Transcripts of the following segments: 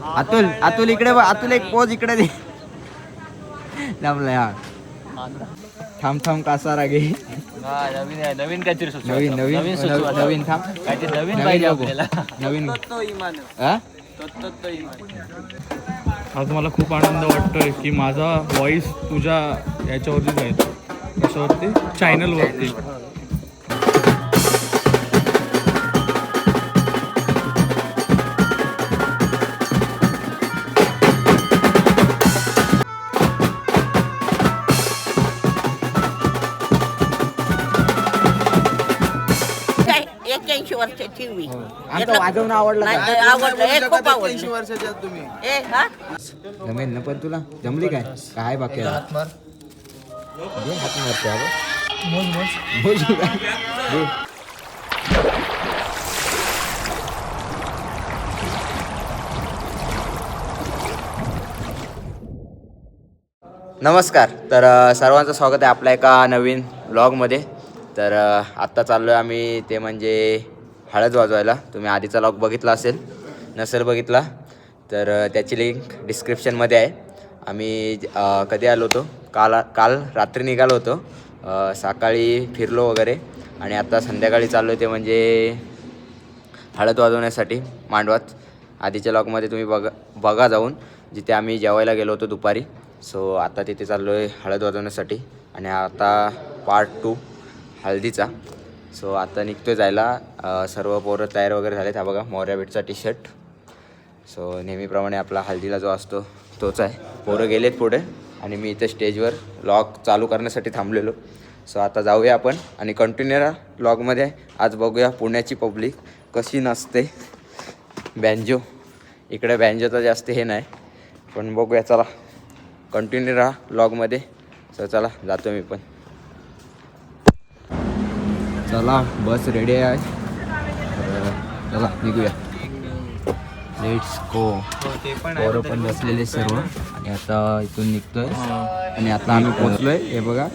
अतुल अतुल इकडे बघ अतुल एक पोज इकडे दे. जमलं हा. थांब थांब कासारा घे हा, नवीन आहे नवीन काहीतरी. नवीन नवीन नवीन सुचवा. नवीन थांब. काहीतरी नवीन नवीन पाहिजे बघू. आपल्याला. नवीन. हा? आज मला खूप आनंद वाटतोय की माझा व्हॉइस तुझ्या याच्यावरती जाईल कशावरती? चॅनलवरती आमचं वाजवणं आवडलं का? आवडलं. हे खूप आवडलं. ए हा? जमेल ना पण तुला? जमली काय? काय बाकी आहे? दे हात मारते अगं. मोज काय? दे. नमस्कार. तर अ, सर्वांचं स्वागत आहे आपल्या एका नवीन ब्लॉगमध्ये तर अ, आत्ता चाललो आहे आम्ही ते म्हणजे हळद वाजवायला. तुम्ही आधीचा लॉग बघितला असेल नसेल बघितला तर त्याची लिंक डिस्क्रिप्शनमध्ये आहे. आम्ही कधी आलो होतो? काल काल रात्री निघालो होतो. सकाळी फिरलो वगैरे. आणि आता संध्याकाळी चाललो ते म्हणजे हळद वाजवण्यासाठी मांडवात. आधीच्या लॉकमध्ये तुम्ही बघा बघा जाऊन. जिथे आम्ही जेवायला गेलो होतो दुपारी. सो आता तिथे चाललो आहे हळद वाजवण्यासाठी. आणि आता पार्ट टू हळदीचा. सो आता निघतो जायला. सर्व पोरं तयार वगैरे झालेत. हा बघा मोऱ्या बीटचा टी शर्ट सो नेहमीप्रमाणे आपला हल्दीला जो असतो तोच आहे. पोरं गेलेत पुढे आणि मी इथे स्टेजवर लॉग चालू करण्यासाठी थांबलेलो. सो आता जाऊया आपण आणि कंटिन्यू राहा लॉगमध्ये. आज बघूया पुण्याची पब्लिक कशी नसते. बँजो. इकडे बँजोचं जास्त हे नाही पण बघूया. चला कंटिन्यू राहा लॉगमध्ये. सो चला जातो मी पण. चला बस रेडी आहे. चला निघूया. लेट्स गो पोरं पण बसलेले सर्व. आणि आता इथून निघतोय. आणि आता आम्ही पोचलोय हे बघा.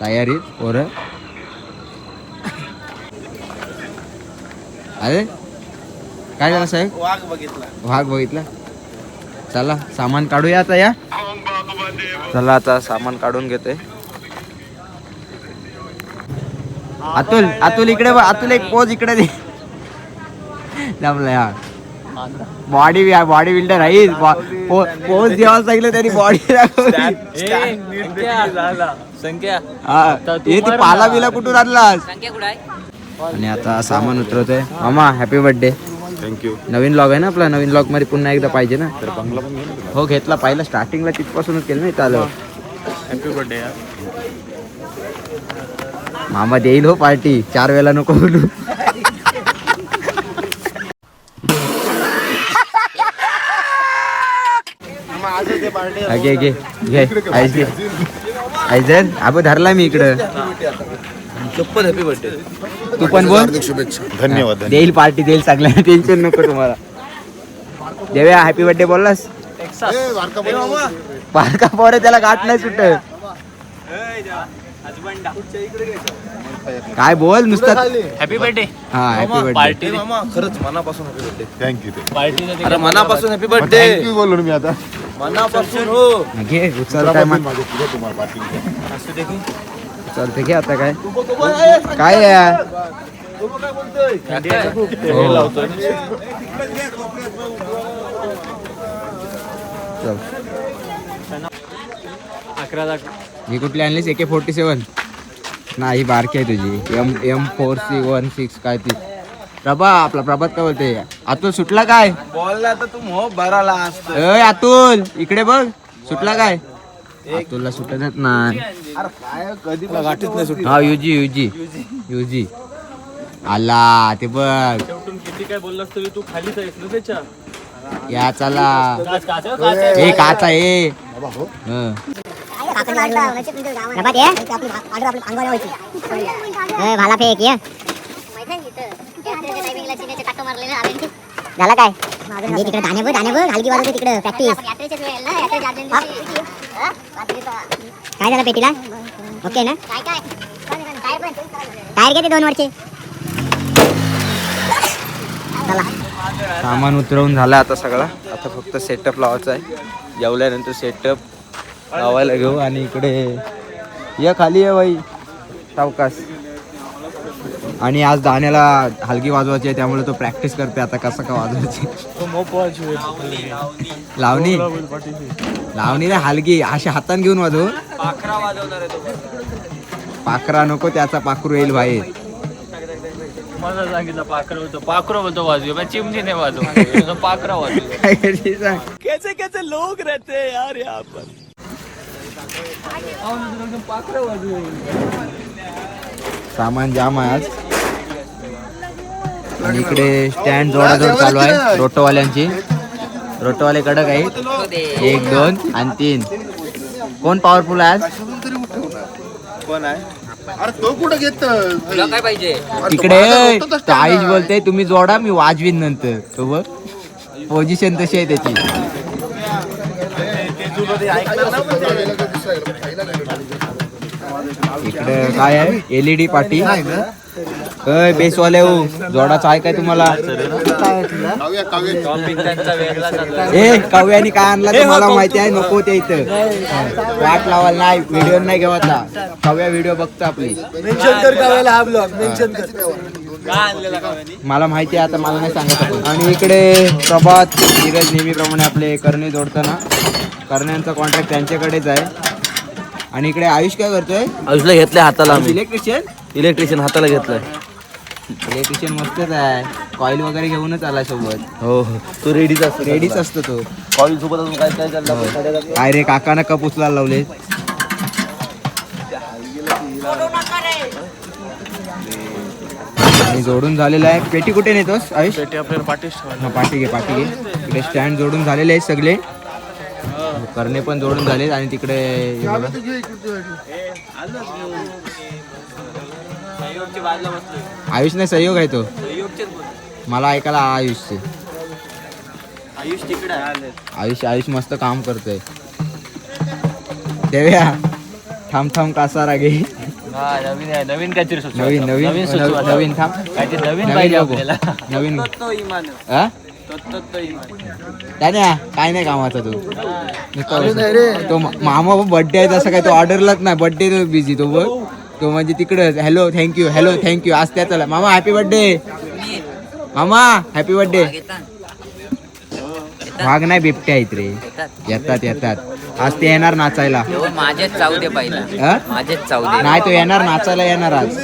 तयारीत पोरं. अरे काय झालं साहेब? वाघ बघितला. वाघ बघितला? चला सामान काढूया आता या. चला आता सामान काढून घेतोय. अतुल अतुल इकडे बघ अतुल एक पोज इकडे दे. जमलं हा बॉडी बॉडी बिल्डर आहे. पोज जेव्हा सांगितलं त्यांनी बॉडी संख्या. हे. ती पाला बिला कुठून आणलास? आणि आता सामान उतरवतोय. मामा हॅपी बर्थडे थँक्यू नवीन लॉग आहे ना आपला? नवीन लॉगमध्ये पुन्हा एकदा पाहिजे ना? तर बंगला पण हो घेतला. पहिला स्टार्टिंगला तिथपासूनच केलं नाही चालू हॅपी बर्थडे यार. मामा देईल हो पार्टी. चार वेळेला नको बोलू. घे घे घे. आईस घे. आईजन अबो धरला मी इकडं. चप्पल हॅपी बर्थडे तू पण बोल? शुभेच्छा. धन्यवाद देईल पार्टी देईल सगळ्यांना टेन्शन नको तुम्हाला. देव्या हॅपी बर्थडे बोललास? पारका पोरे. त्याला गाठ नाही सुट काय बोल नुसतं हॅपी बर्थडे हा हॅपी बर्थडे पार्टी खरंच मनापासून हॅपी बर्थडे थँक्यू पार्टी अरे मनापासून हॅपी बर्थडे थँक्यू बोललो मी आता. मनापासून हो. घे उचल काय मा- चालते घे आता काय? काय हो. चल. अकरा लाख. ही कुठली आणलीस? एके फोर्टी सेवन नाही बारकी आहे तुझी. M M four C one six काय ती. प्रभा आपला प्रभात काय बोलते अतुल सुटला काय? बोलला तर तू मोह भराला असत. अय अतुल इकडे बघ. सुटला काय? अतुलला सुटतच नाही. अरे काय कधी गाठीत नाही सुट हा युजी युजी युजी आला ते बघ. शेवटून किती काय बोललास तरी तू खालीच आहेस ना त्याच्या? या चला. ए काचा ए. हं. भाला फेक ये झाला काय? म्हणजे तिकडे धाने बघ धाने बघ हलकी वाजवते तिकडे प्रॅक्टिस काय झालं पेटीला? ओके ना? टायर घेते दोन वरचे. चला. सामान उतरवून झालं आता सगळा. आता फक्त सेटअप लावायचा आहे. जेवल्यानंतर सेटअप लावायला घेऊ आणि इकडे ये खाली ये बाई सावकाश. आणि आज दाण्याला हलकी वाजवायची आहे त्यामुळे तो प्रॅक्टिस करते आता कसं का वाजवायची. लावणी. लावणी ना हलकी अशी हातान घेऊन वाजव. पाखरा नको त्याचा पाखरू येईल बाहेर. मला सांगितलं पाखरं होतं. पाखरं बोलतो वाजू पण चिमणी नाही वाजू पाखरा वाजू काय करते सांग? कैसे कैसे लोग रहते यार यहाँ पर. सामान जाम आहे आज. आणि इकडे स्टँड जोडाजोड चालू आहे रोटोवाल्यांची. रोटोवाले कडक आहे एक दोन आणि तीन. कोण पॉवरफुल आहे आज? कोण आहे? अरे तो कुठं घेत? काय पाहिजे? तिकडे तो आईश बोलते तुम्ही जोडा मी वाजवीन नंतर. तो बघ. पोझिशन तशी आहे त्याची. इकडे काय आहे? एलईडी पाटी अय बेसवाले हो. जोडाचा आहे काय तुम्हाला? काव्या काव्या टॉपिक त्यांचा वेगळा चालला ए काव्यानी काय आणला ते मला माहिती आहे. नको ते इथं. वाट लावायला नाही. व्हिडिओ नाही घेवायचा काव्या व्हिडिओ बघतो आपली. मेन्शन कर कावायला हा ब्लॉग मेन्शन कर. काय आणलेला का मला माहिती आहे आता मला नाही सांगत. आणि इकडे प्रभात धीरज नेहमीप्रमाणे आपले करणे जोडताना. करण्यांचा कॉन्ट्रॅक्ट त्यांच्याकडेच आहे. आणि इकडे आयुष काय करतोय? आयुषला घेतलंय हाताला इलेक्ट्रिशियन इलेक्ट्रिशियन हाताला घेतलंय. इलेक्ट्रिशियन मस्तच आहे. कॉईल वगैरे घेऊनच आला सोबत. हो हो. तो रेडीच असतो रेडीच असतो तो. कॉईल सोबत अजून काय काय चाललं काय रे काकानं कप उचलायला लावले. बोलू नका रे आणि जोडून झालेलं आहे. पेटी कुठे नेतोस आयुष? आपल्याला पाठीस हा पाठी घे पाठी घे. इकडे स्टँड जोडून झालेले आहेत सगळे. करणे पण जोडून झाले आणि तिकडे आयुष नाही सहयोग आहे तो. मला ऐकायला आयुषचे. आयुष तिकडे आयुष आयुष मस्त काम करतोय. देव्या थांब थांब कासारा घे. हा नवीन नवीन काहीतरी नवीन नवीन- नवीन थांब. काहीतरी नवीन नवीन त्याने काय नाही कामाचा तू. तो मामा बर्थडे आहे तसं काय तो ऑर्डरलाच नाही. बर्थडे तो बिझी तो बघ. तो म्हणजे तिकडं हॅलो थँक्यू हॅलो थँक्यू आज त्या चला मामा हॅपी बर्थडे मामा हॅपी बर्थडे वाघ नाही बिबटे आहेत रे. येतात येतात. आज ते येणार नाचायला. माझेच चावू दे पहिला. हा? माझेच चावू दे. नाही तो येणार नाचायला येणार आज.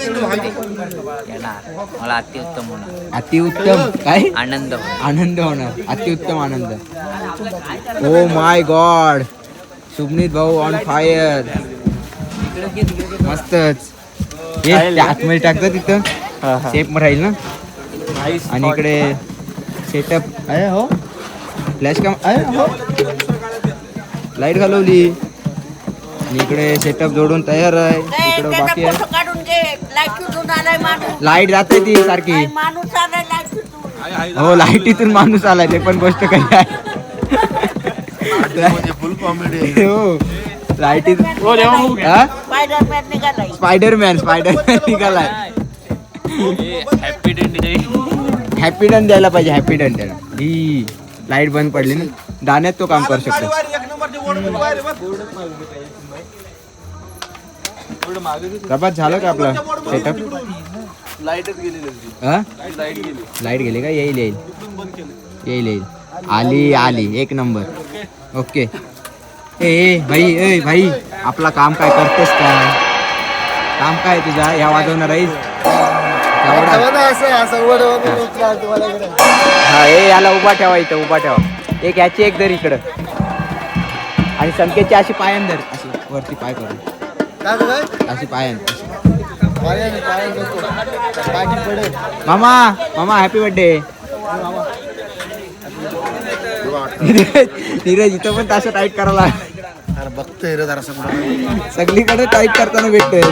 येणार. मला अतिउत्तम होणार. अतिउत्तम. काय? आनंद आनंद होणार. अतिउत्तम आनंद. ओ माय गॉड सुबनीत भाऊ ऑन फायर मस्तच. हे आतमध्ये टाकतं तिथं. सेफ राहील ना? आणि इकडे सेटअप आहे हो. फ्लॅश कॅम आहे हो. लाइट घालवली. इकडे सेटअप जोडून तयार आहे. इकडं बाकी आहे. फोटो काढून घे. लाइट उठून आलाय माणूस. लाइट जाते ती सारखी. हो लाईटीतून माणूस आलाय ते पण गोष्ट काही आहे. फुल कॉमेडी हो. लाईटीत स्पायडरमॅन निघालाय. स्पायडरमॅन स्पायडरमॅन निघालाय. हॅपी डे हॅपी डन द्यायला पाहिजे हॅपी डन त्याला ही लाइट बंद पडली ना. दाण्यात तो काम करू शकतो. प्रभात झालं का आपला सेटअप लाईटच लाइट गेली. लाइट गेली का? येईल येईल. येईल येईल. आली आली. एक नंबर. ओके. ए ए भाई ए भाई. आपला काम काय करतेस काय काम काय आहे तुझा? या वाजवणार आहेस इकडे. हा ए याला उभा ठेवा इथं उभा ठेवा. एक याची एक दर इकडं. आणि संकेतची अशी पायन धर अशी वरती पाय करून. अशी मामा मामा हॅपी बर्थडे नीरज इथं पण तसं टाईट करायला. अरे बघतोय रे जरा कुठं सगळीकडे टाईट करताना भेटतोय.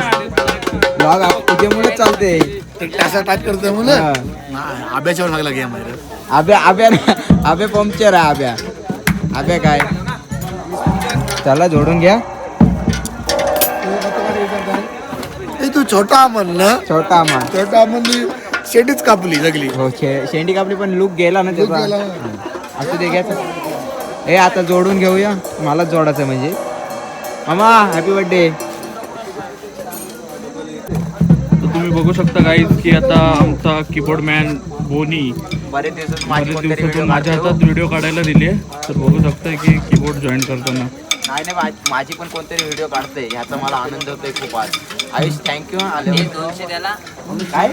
ब्लॉग तुझ्यामुळे चालते तासा टाईप करतोय हा. मुलं आब्याच्यावर लागला गेम आहे रे. आब्या आब्या आब्या पंक्चर आहे आब्या. आब्या काय? चला जोडून घ्या. छोटा म्हणलं. छोटा मा छोटा म्हणजे शेंडीच कापली जगली हो शे- शेंडी कापली पण लुक गेला ना त्याचा. हा. असू दे घ्यायचं. ए आता जोडून घेऊया. मलाच जोडायचं म्हणजे. मामा हॅपी बर्थडे तर तुम्ही बघू शकता गाईज की आता आमचा कीबोर्ड मॅन बोनी बरेच दिवसात बरेच दिवसातून माझ्या हातात व्हिडिओ काढायला दिली. आहे तर बघू शकता की कीबोर्ड जॉईन करताना. नाही नाही मा- माझी पण कोणतरी व्हिडिओ काढते ह्याचा मला आनंद होतोय खूप आज. आयुष थँक्यू आले दोनशे त्याला. काय?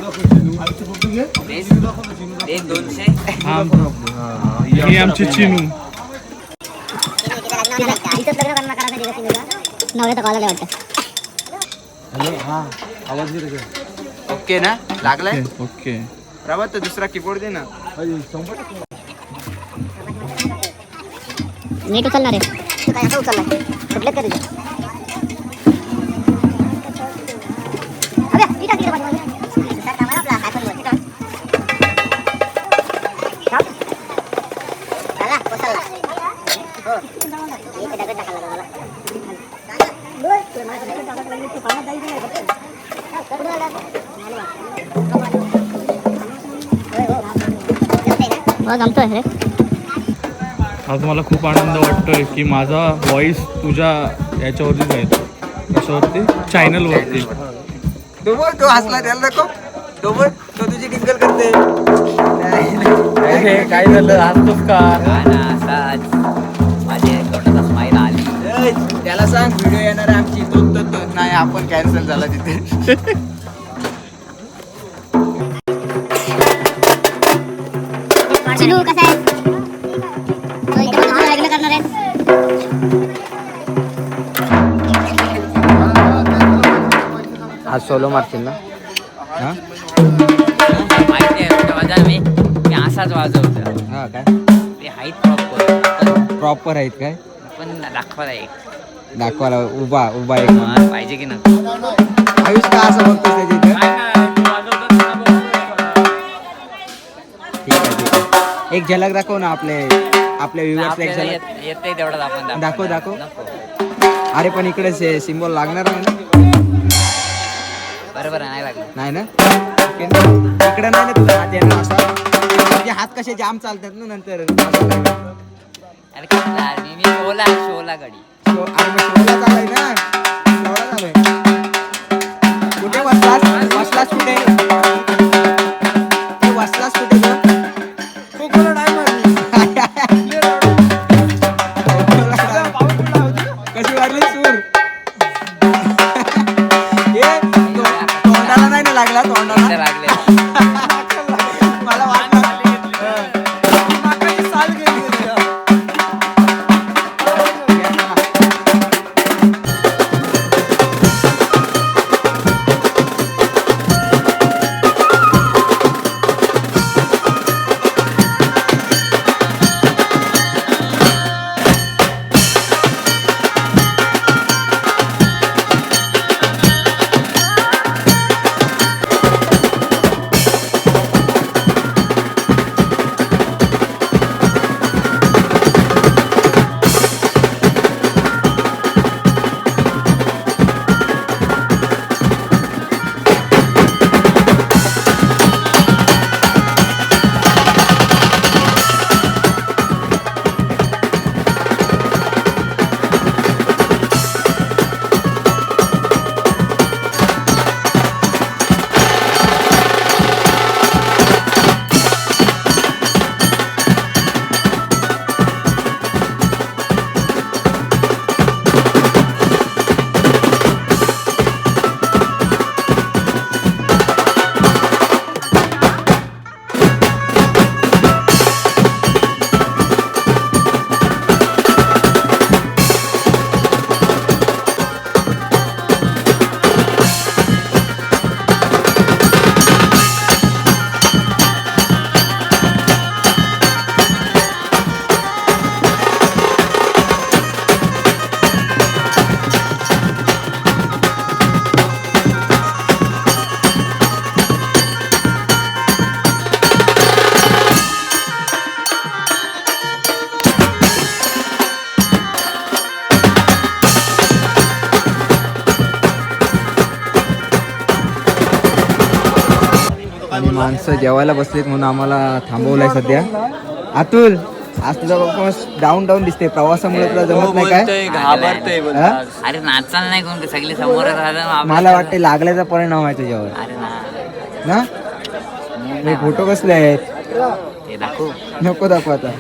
दोनशे. हा ही आमची चिनू ओके ना? लागलाय? ओके प्रभात तो दुसरा कीबोर्ड दे ना. नीट उचलणार आहे. तू काय असं उचललाय कुठलेच का हो, जमतोय रे आज मला खूप आनंद वाटतोय की माझा व्हॉइस तुझ्या याच्यावरती जाईल कशावरती? चॅनलवरती तो बोल तो हसला त्याला तो बोल तो तुझी टिंकल करते काय झालं? असतोच का? माझ्या तोंडात स्माईल आली. त्याला सांग व्हिडिओ येणार आहे आमची. तो तो तो. नाही आपण कॅन्सल झाला तिथे. सोलो मारतील ना? हा? माहिती आहे मी. मी असाच वाजवतो हा काय? ते हाईत प्रॉपर प्रॉपर आहेत काय? पण दाखवायला एक दाखवायला उभा उभा एक. पाहिजे की नको आयुष का असं बघतो त्याची इथे? ठीक आहे ठीक आहे. एक झलक दाखव ना आपले आपल्या व्ह्युअर्सला एक झलक. येत- आपण दाखव, दाखव. नको अरे पण इकडे सिम्बॉल लागणार नाही ना? बरोबर नाही लागलं. नाही ना? इकडे नाही ना तुझा हात येणार असा? म्हणजे हात कसे जाम चालतात ना नंतर? अरे कसला मी मी शोला शोला गडी. शो- अरे मग शोला चाललाय ना? शोला चालू आहे. कुठे बसलास? बसलास कुठे? माणसं जेवायला बसलेत म्हणून आम्हाला थांबवलंय सध्या. अतुल आज तुझा परफॉर्मन्स डाऊन डाऊन दिसते प्रवासामुळे तुला जमत नाही काय? घाबरतोय हा? अरे नाचाल नाही कोण सगळे समोर मला वाटते लागल्याचा परिणाम आहे तुझ्यावर. अरे ना. ना? हे फोटो कसले आहेत? ते दाखवू. नको दाखव आता.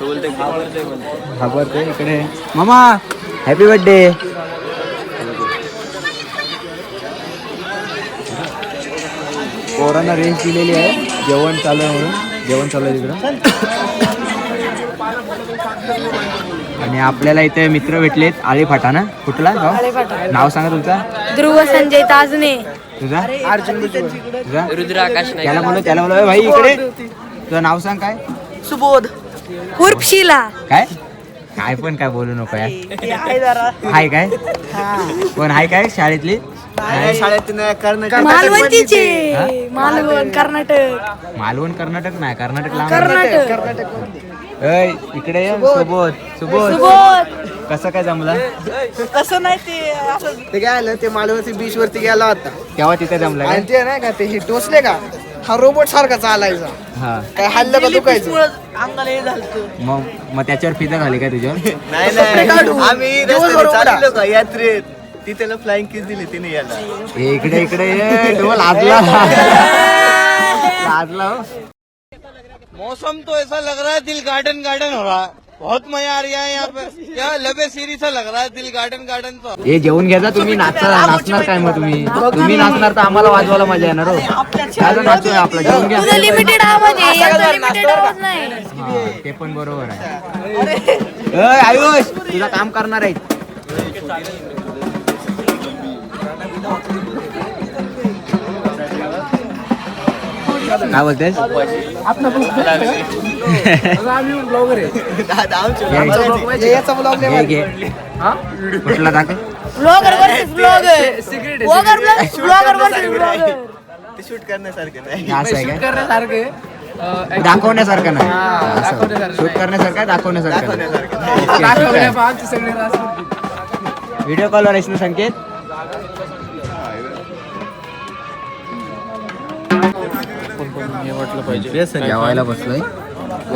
तो बोलते घाबरतोय बोलते घाबरते इकडे. मामा हॅपी बर्थडे पोरांना रेंज दिलेली आहे. जेवण चालू आहे म्हणून. जेवण चालू आहे तिकडं. आणि आपल्याला इथे मित्र भेटलेत आळी फाटा ना? कुठला गाव? नाव सांगा तुमचा. ध्रुव संजय ताजने. तुझा? तुझा? रुद्र आकाश त्याला बोलव त्याला बोलव. भाई इकडे. तुझं नाव सांग काय? सुबोध. उर्फ शिला काय? काय पण काय बोलू नको यार. हाय काय? कोण हाय काय शाळेतली? मालवणचे. मालवण कर्नाटक. मालवण कर्नाटक नाही कर्नाटक लांब. कर्नाटक. ऐ, इकडे ये सुबोध. सुबोध. सुबोध. कसं काय जमलं? कसं नाही ते असं. ते काय आलं ते मालवणी बीच वरती गेला होता. तेव्हा तिथे जमलं काय? आणि ते नाही का ते हे टोचले का? हा रोबोट सारखा चालायचा. हा. काय हल्लं का दुखायचं? अंगाला हे झालं मग मग त्याच्यावर फिदा झाली काय तुझ्यावर? नाही नाही. आम्ही का यात्रेत? ती त्याला फ्लाइंग किस दिली तिने याला. इकडे इकडे ये डोल लाजला. लाजला हो. मौसम तो ऐसा लग रहा है दिल गार्डन गार्डन हो रहा है। बहुत मजा आ रहा है यहाँ पे। क्या लबे सीरी सा लग रहा है दिल गार्डन गार्डन तो। हे जेवून घ्यायचा तुम्ही नाचणार नाचणार काय मग तुम्ही? तुम्ही नाचणार तर आम्हाला वाजवायला मजा येणार हो. काय नाचू आपला जेवून घ्या. तुझं लिमिटेड आवाज आहे याचा लिमिटेड आवाज नाही. हा, ते पण बरोबर आहे. अय, आयुष तुला काम करणार आहे काय बोलतेस. कुठला दाखव? Blogger versus blogger blogger blogger versus blogger ते शूट करण्यासारखं नाही. हे असं आहे काय? दाखवण्यासारखं नाही. शूट करण्यासारखं आहे, दाखवण्यासारखं व्हिडिओ कॉलवर आहेस ना संकेत? हे वाटलं पाहिजे. जेवायला बसलोय.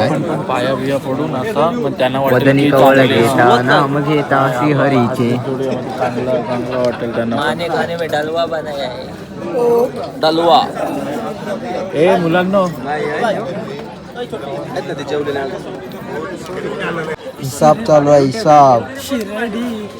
आपण पण पाया बिया पडून आता मग त्यांना वाटेल वदनी की कवळ चांगले घेता नाम घेता हरीचे. थोडी चांगलं चांगलं वाटेल त्यांना. खाने खाने में डलवा बनाया है. डलवा. ए मुलांना. हिसाब चालू आहे हिसाब. माहितीये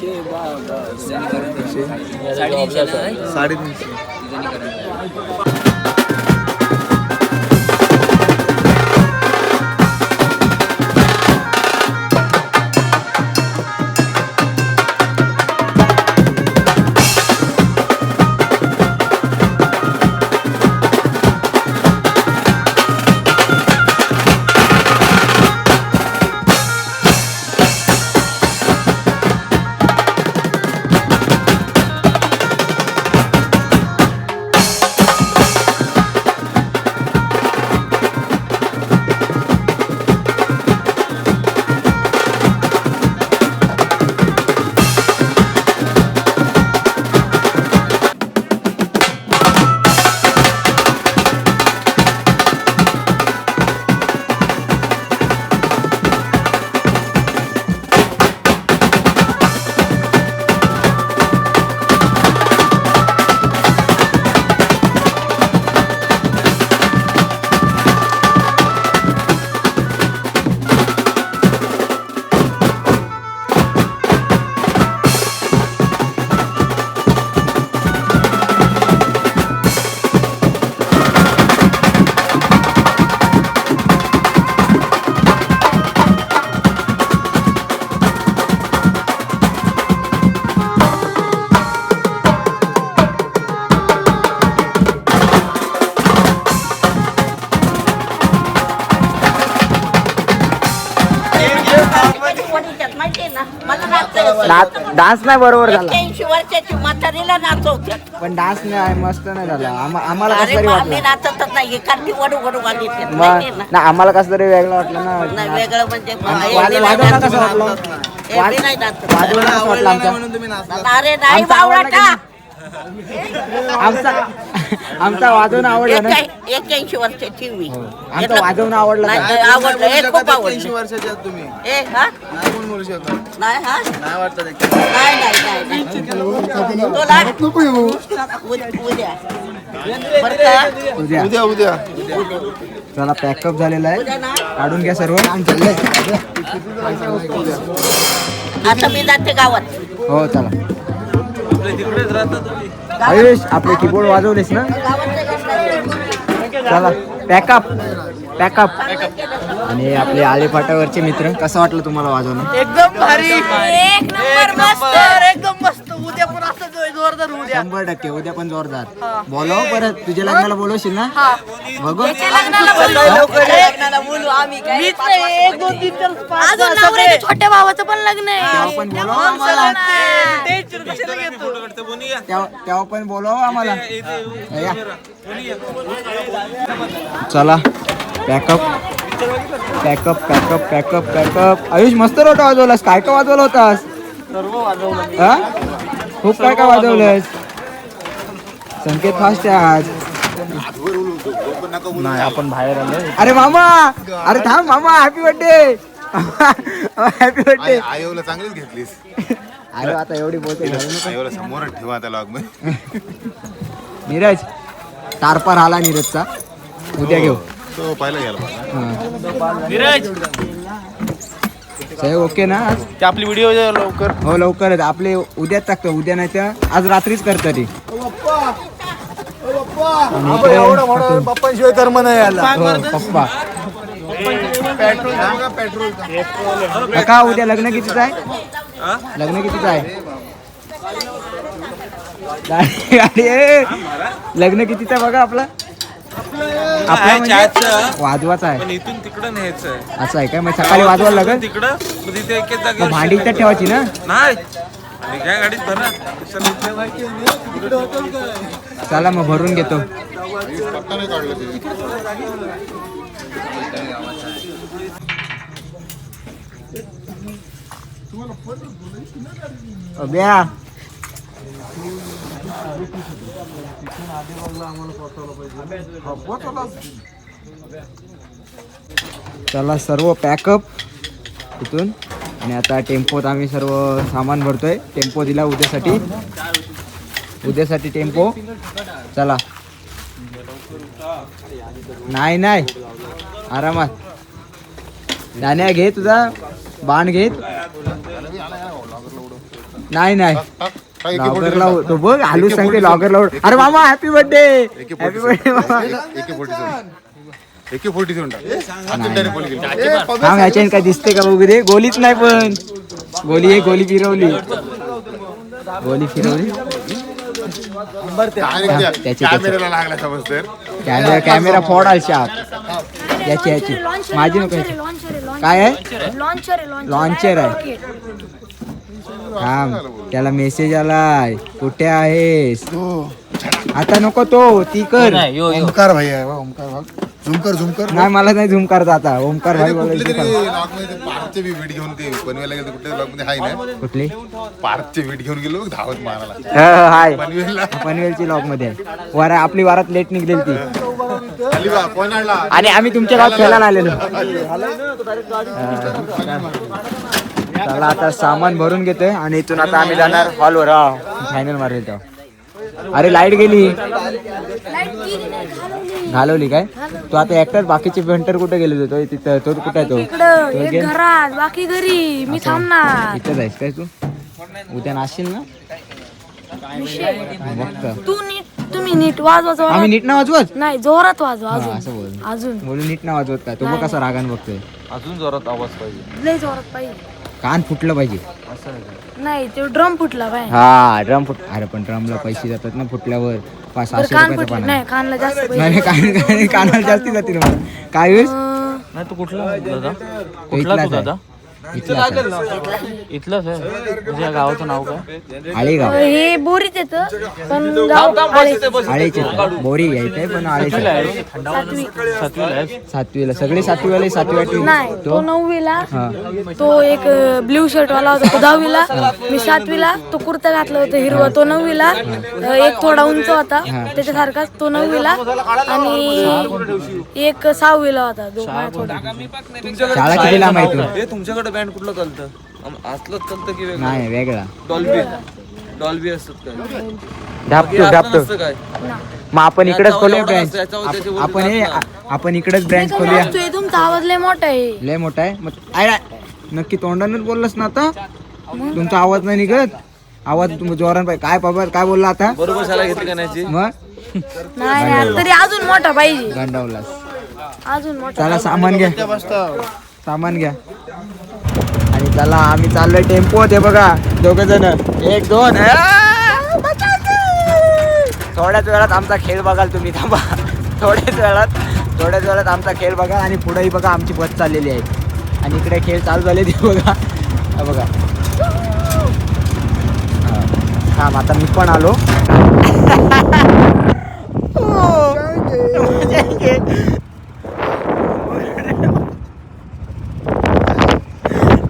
डान्स नाही बरोबर झाला. वर्षाची म्हातारीला नाचवतात पण डान्स नाही मस्त नाही झाला. आम्हा- आम्हाला कसं अरे तरी मग आम्ही वाटलं. नाचतच नाही वडू मग नाही आम्हाला कसं तरी वेगळं वाटलं नाही ना वेगळं म्हणजे मग आणि हे वाद- बी नाही वादवणं नाचत. कसं वाटलं? हे बी नाही नाचत. वादवणं कसं वाटलं आमचं अरे नाही आमचं आवडलं बावळाटा आमचा आमचा वाजवणं आवडलं ना? एक्क्याऐंशी वर्षाची मी आमचा वाजवणं आवडलं का? आवडलं. हे खूप आवडलं. वर्षाचे आहात तुम्ही. ए हा? नाही कोण बोलू शकत नाही हा? नाही वाटत एक. नाही नाही नाही नाही. तुला उद्या उद्या बरं का? उद्या. उद्या. उद्या चला पॅकअप झालेला आहे. ना? काढून घ्या सर्व. चाललंय आता मी जाते गावात. हो चला. आयुष आपले कीबोर्ड वाजवलेस ना? चला पॅकअप पॅकअप आणि आपले आले फाटावरचे मित्र कसं वाटलं तुम्हाला वाजवणं? एकदम भारी. एक नंबर मस्त एकदम मस्त. उद्या जोरदार उद्या शंभर टक्के उद्या पण जोरदार. बोलव परत तुझ्या लग्नाला बोलवशील ना? बघू. लग्नाला बोलू. आम्ही काय? एक दोन तीन चार पाच अजून नवऱ्याच्या छोट्या भावाचं पण लग्न तेव्हा आहे पण बोलव आम्हाला. टेन्शन कशाला घेतो? तेव्हा तेव्हा पण बोलव आम्हाला. या. चला pack up pack up pack up pack up pack up Ayush मस्त रोट वाजवलास. काय काय वाजवलं होतास? हा? खूप काय काय वाजवलंस संकेत फास्ट आहे आज. नाही आपण बाहेर आलो अरे मामा अरे थांब मामा हॅपी बर्थडे हॅपी बर्थडे आयोला चांगलीच घेतलीस. अरे आता एवढी बोलते. आयोला समोर ठेवा त्या लॉगमध्ये. नीरज तारपार आला नीरजचा. उद्या घेऊ. तो पाहिला गेला हा. नीरज! साहेब ओके ना आज? ते आपली व्हिडिओ लवकर. हो लवकरच आपले उद्याच टाकतो उद्या नाही तर आज रात्रीच करतो ती आणि इकडे कर्म नाही आला हो, पप्पा. काका उद्या लग्न कितीच आहे? लग्न कितीच आहे? गाडी- गाडी ए, लग्न कितीचं आहे बघा आपलं? आपलं म्हणजे वाजवाचा आहे. इथून तिकडं न्यायचं असं आहे काय? मग सकाळी वाजवायला लागेल? तिकडं मग तिथे एक एक मग भांडी इथं ठेवायची ना? नाही. आणि काय गाडीत भरा. चला मग भरून घेतो. अभ्या. चला सर्व पॅकअप इथून. आणि आता टेम्पोत आम्ही सर्व सामान भरतोय. टेम्पो दिला उद्यासाठी. उद्यासाठी टेम्पो. चला. नाही नाही. आरामात. दाण्या घे तुझा. बाण घे नाही नाही. लॉगरला तो बघ आलू सांगते लॉगरला अरे मामा हॅपी बर्थडे हॅपी बर्थडे मामा। एके फोर्टी सेवन ह्याच्याने काय दिसते का दे। गोलीच नाही पण गोली आहे गोली फिरवली गोली फिरवली कॅमेरा कॅमेरा फोड शाप याची याची माझी नको काय आहे लॉन्चर लॉन्चर आहे थांब. त्याला मेसेज आलाय. कुठे आहेस? आता नको तो ती कर. ओमकार भाई आहे वा, ओमकार भाग. झुम कर झुम कर. नाही मला नाही झूम करता आता. ओमकार भाई कुठले बोलायची तरी बी बीट घेऊन ते पनवेलला गेलो कुठल्या हाय ना? कुठली? पार्कचे बीट घेऊन गेलो बघ धावत मारायला. ह, ह, हाय. पनवेलला. पनवेलची लॉकमध्ये. आहे. वारा आपली वारात लेट निघलेली ती. खाली बा कोण आणला आणि आम्ही तुमच्या गावात खेळायला आलेलो. चला आता सामान भरून घेतोय आणि इथून आता आम्ही जाणार हॉलवर. फायनल मारेल तेव्हा अरे लाइट गेली. घालवली काय? तो आता एकटाच बाकीचे पेंटर कुठे गेले होते? तो तिथं तो कुठे आहे तो? घरात बाकी घरी. मी थांबणार. इथं जायस काय तू? उद्या नाशील ना? बघता. तू नीट तुम्ही नीट वाजवा जोरात. आम्ही नीट ना वाजवत? नाही जोरात वाजवा अजून. असं बोल. अजून. बोलू नीट ना वाजवत काय तो कसा रागान बघतोय. अजून जोरात आवाज पाहिजे. लय जोरात पाहिजे. कान फुटलं पाहिजे. नाही ते ड्रम फुटला बाय. हा ड्रम फुट अरे पण ड्रमला पैसे जातात ना फुटल्यावर. पाच बरं सहाशे कान रुपयाचा फुटले पाना. नाही कानला जास्त पैसे नाही कान कान- कानाला जास्ती जातील मग काय वेळेस अं, नाही तू कुठला दादा? कुठला तू दादा? इथलंच आहे तुझ्या गावाचं नाव काय? आळेगाव. हे बोरीत येत पण गाव. आळेचे. बोरी यायचंय पण आळेचे सातवी सातवीला आहे? सातवीला. सगळे सातवीवाले सातवी आठवी नाही तो नववीला हा. तो एक ब्ल्यू शर्ट वाला होता तो दहावीला. मी सातवीला तो कुर्ता घातला होता हिरवा. तो नववीला अ, एक थोडा उंच होता त्याच्यासारखाच तो नववीला आणि एक सहावीला होता दो माझ्या थोडा. शाळा किती लांब आहे तू तुमच्याकडे बँड कुठलं चालतं? आम- आतलंच चालतं की वेगळं? नाही वेगळा. डॉल्बी डॉल्बी असतात काय? ढापतो हे ढापतो असतं काय? मग आपण इकडेच खोलूया एवढं ब्रँच नसतं, आपण हे. आपण इकडेच ब्रँच खोलूया. तुमचा आवाज लय मोठा आहे. लय मोठा आहे? मग आय आय. नक्की तोंडानच बोललास ना आता? तुमचा आवाज नाही निघत? आवाज तुम्ही जोरान पाहिजे काय बाबा काय बोलला आता? बरोबर शाळा घेतली का नाही मग? नाही तरी अजून मोठा पाहिजे. गांडावलास. अजून मोठा चला सामान घ्या. सामान घ्या. चला आम्ही चाललोय टेम्पो ते बघा दोघ जण. एक दोन. थोड्याच वेळात आमचा खेळ बघाल तुम्ही थांबा. थोड्याच वेळात थोड्याच वेळात आमचा खेळ बघा आणि पुढेही बघा आमची बस चाललेली आहे. आणि इकडे खेळ चालू झाले ते बघा. बघा. हा. थांब आता मी पण आलो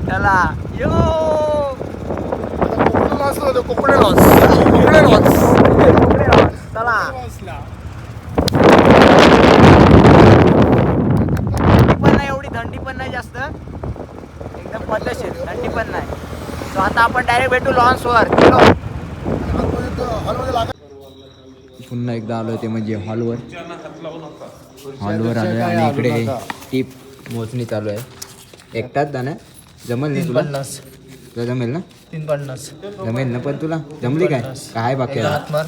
चला यो कोकडे लॉस कोकडे लॉस चला. पण नाही एवढी थंडी पण नाही जास्त. एकदम पद्धतशीर थंडी पण नाही. सो आता आपण डायरेक्ट भेटू लॉन्सवर चलो. पुन्हा एकदा आलो ते म्हणजे हॉलवर हॉलवर आलोय आणि इकडे टीप मोजणी चालू आहे. एकटाच जाणार? जमल नाही तुला जमेल ना? तीन पन्नास. जमेल ना पण तुला? जमली काय? काय बाकी आहे? मार.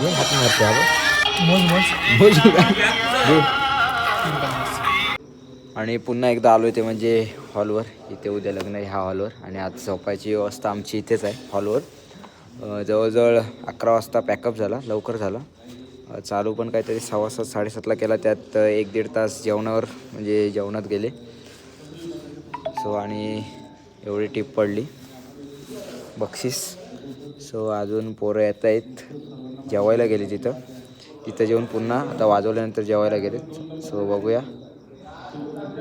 दे हात मारते अगं. मोज मोज. बोलू का? दे. आणि पुन्हा एकदा आलोय ते म्हणजे हॉलवर. इथे उद्या लग्न आहे ह्या हॉलवर. आणि आज झोपायची व्यवस्था आमची इथेच आहे हॉलवर. अं, जवळजवळ अकरा वाजता पॅकअप झाला लवकर झाला. अं, चालू पण काहीतरी सव्वा सात साडेसातला केला. त्यात अं, एक दीड तास जेवणावर म्हणजे जेवणात गेले. सो आणि एवढी टीप पडली. बक्षीस. सो अजून पोरं येत आहेत. जेवायला गेले तिथं. तिथं जेवून पुन्हा आता वाजवल्यानंतर जेवायला गेलेत. सो बघूया.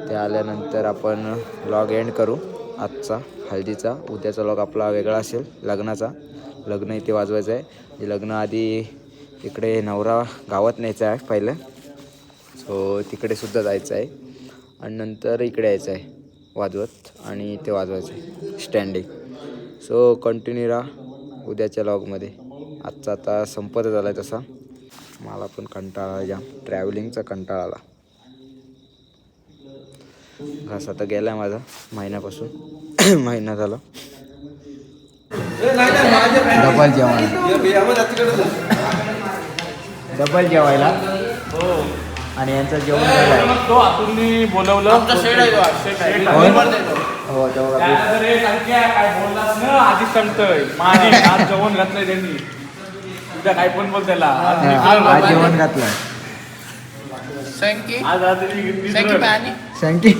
ते आल्यानंतर आपण लॉग एंड करू. आजचा हळदीचा. उद्याचा लॉग आपला वेगळा असेल लग्नाचा. लग्न इथे वाजवायचं आहे. म्हणजे लग्न आधी इकडे नवरा गावात न्यायचा आहे पहिलं. सो तिकडे सुद्धा जायचं आहे. आणि नंतर इकडे यायचं आहे. वाजवत आणि ते वाजवायचं आहे. स्टँडिंग सो कंटिन्यू राहा उद्याच्या लॉगमध्ये आजचा आता संपत झाला आहे तसा. मला पण कंटाळा आला. जाम ट्रॅव्हलिंगचा कंटाळा आला. घास आता गेला माझा महिन्यापासून. महिना झाला. डबल जेवायला डबल जेवायला. आणि यांचं जेवण झालं तो आतून बोलवलं. हो तेव्हा संख्या काय बोललास ना? आधी सांगतोय माझी आज जेवण घातलंय त्यांनी. उद्या काय पण बोल त्याला. आज मी आज आज जेवण घातलं आज रात्री घेतली तर. शंकी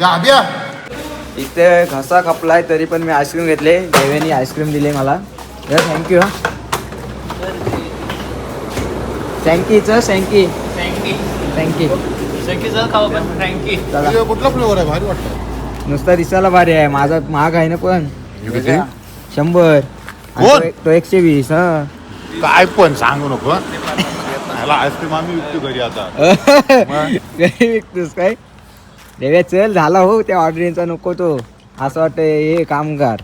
या आद्या इथे घसा खपलाय तरी पण मी आईस्क्रीम घेतले. देवेनी आईस्क्रीम दिले मला. थँक्यू हा. थँक्यूच सँकी थँक्यू सगळी खाऊ पण फ्रँकी चला. कुठला फ्लेवर आहे? भारी वाटतं नुसता दिसायला भारी आहे. माझा महाग आहे ना पण? शंभर. आणि कोण? तो एक- तो एकशे वीस हा. काय पण सांगू नको ह्याला आईस्क्रीम आम्ही विकतो घरी आता. घरी विकतोस काय? देव्या चल झाला हो त्या ऑर्डरिंगचा नको तो. असं वाटतं हे कामगार.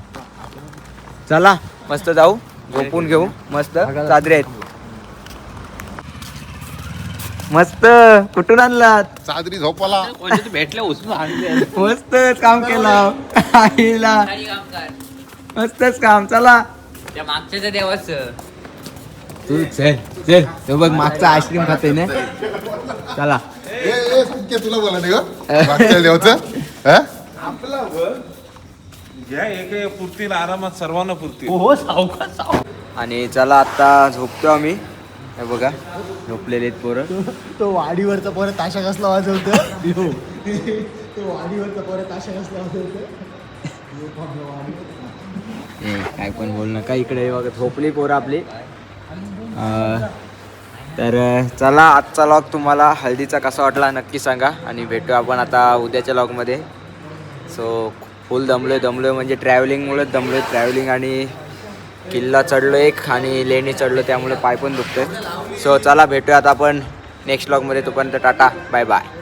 चला मस्त जाऊ. झोपून घेऊ. मस्त. चादरे आहेत. मस्त. कुठून आणलात? चादरी झोपाला. भेटले उचलून आणले मस्त काम केलं. आईला. मस्तच काम. चला. त्या मागच्या देवाचं. तू चल चल. तो बघ मागचा आईस्क्रीम खाते ना? चला. ए, ए, संख्या तुला बोला नाही ग मागच्या देवाचं? हा? घ्या एक पुरतील आरामात सर्वांना पुरतील. हो आणि चला आता झोपतो आम्ही. हे बघा झोपलेले आहेत पोरं. तो वाडीवरचा परत ताशा कसला वाजवतो ए, काय पण बोल नका इकडे बघा झोपली पोरं आपली. अं, तर चला आजचा लॉग तुम्हाला हळदीचा कसा वाटला नक्की सांगा. आणि भेटू आपण आता उद्याच्या लॉगमध्ये सो फुल दमलोय दमलोय म्हणजे ट्रॅव्हलिंगमुळेच दमलोय. ट्रॅव्हलिंग आणि किल्ला चढलो एक आणि लेणी चढलो त्यामुळे पाय पण दुखतोय. सो चला भेटूयात आपण नेक्स्ट ब्लॉगमध्ये तोपर्यंत टाटा बाय बाय